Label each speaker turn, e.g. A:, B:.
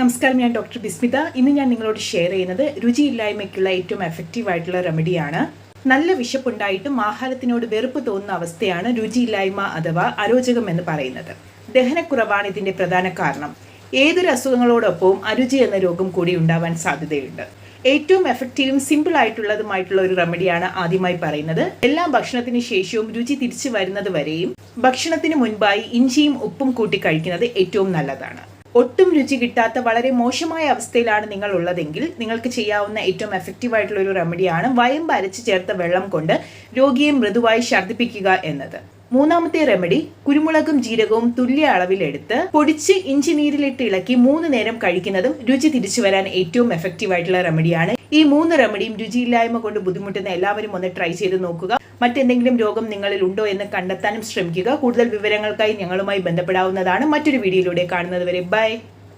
A: നമസ്കാരം ഞാൻ ഡോക്ടർ ബിസ്മിത. ഇന്ന് ഞാൻ നിങ്ങളോട് ഷെയർ ചെയ്യുന്നത് രുചിയില്ലായ്മയ്ക്കുള്ള ഏറ്റവും എഫക്റ്റീവ് ആയിട്ടുള്ള റെമഡിയാണ് നല്ല വിശപ്പുണ്ടായിട്ടും ആഹാരത്തിനോട് വെറുപ്പ് തോന്നുന്ന അവസ്ഥയാണ് രുചിയില്ലായ്മ അഥവാ അരോചകം എന്ന് പറയുന്നത്. ദഹനക്കുറവാണ് ഇതിന്റെ പ്രധാന കാരണം. ഏതൊരു അസുഖങ്ങളോടൊപ്പവും അരുചി എന്ന രോഗം കൂടി ഉണ്ടാവാൻ സാധ്യതയുണ്ട്. ഏറ്റവും എഫക്റ്റീവും സിമ്പിൾ ആയിട്ടുള്ളതുമായിട്ടുള്ള ഒരു റെമഡിയാണ് ആദ്യമായി പറയുന്നത്. എല്ലാ ഭക്ഷണത്തിന് ശേഷവും രുചി തിരിച്ചു വരുന്നത് വരെയും ഭക്ഷണത്തിന് മുൻപായി ഇഞ്ചിയും ഉപ്പും കൂട്ടി കഴിക്കുന്നത് ഏറ്റവും നല്ലതാണ്. ഒട്ടും രുചി കിട്ടാത്ത വളരെ മോശമായ അവസ്ഥയിലാണ് നിങ്ങൾ ഉള്ളതെങ്കിൽ നിങ്ങൾക്ക് ചെയ്യാവുന്ന ഏറ്റവും എഫക്റ്റീവ് ആയിട്ടുള്ള ഒരു റെമഡിയാണ് വയമ്പ് അരച്ച് ചേർത്ത വെള്ളം കൊണ്ട് രോഗിയെ മൃദുവായി ഛർദ്ദിപ്പിക്കുക എന്നത്. മൂന്നാമത്തെ റെമഡി കുരുമുളകും ജീരകവും തുല്യ അളവിലെടുത്ത് പൊടിച്ച് ഇഞ്ചി നീരിലിട്ട് ഇളക്കി മൂന്ന് നേരം കഴിക്കുന്നതും രുചി തിരിച്ചു വരാൻ ഏറ്റവും എഫക്റ്റീവ് ആയിട്ടുള്ള റെമഡിയാണ് ഈ മൂന്ന് റെമഡിയും രുചിയില്ലായ്മ കൊണ്ട് ബുദ്ധിമുട്ടുന്ന എല്ലാവരും ഒന്ന് ട്രൈ ചെയ്ത് നോക്കുക. മറ്റെന്തെങ്കിലും രോഗം നിങ്ങളിൽ ഉണ്ടോ എന്ന് കണ്ടെത്താനും ശ്രമിക്കുക. കൂടുതൽ വിവരങ്ങൾക്കായി ഞങ്ങളുമായി ബന്ധപ്പെടാവുന്നതാണ് മറ്റൊരു വീഡിയോയിലൂടെ കാണുന്നത് വരെ ബൈ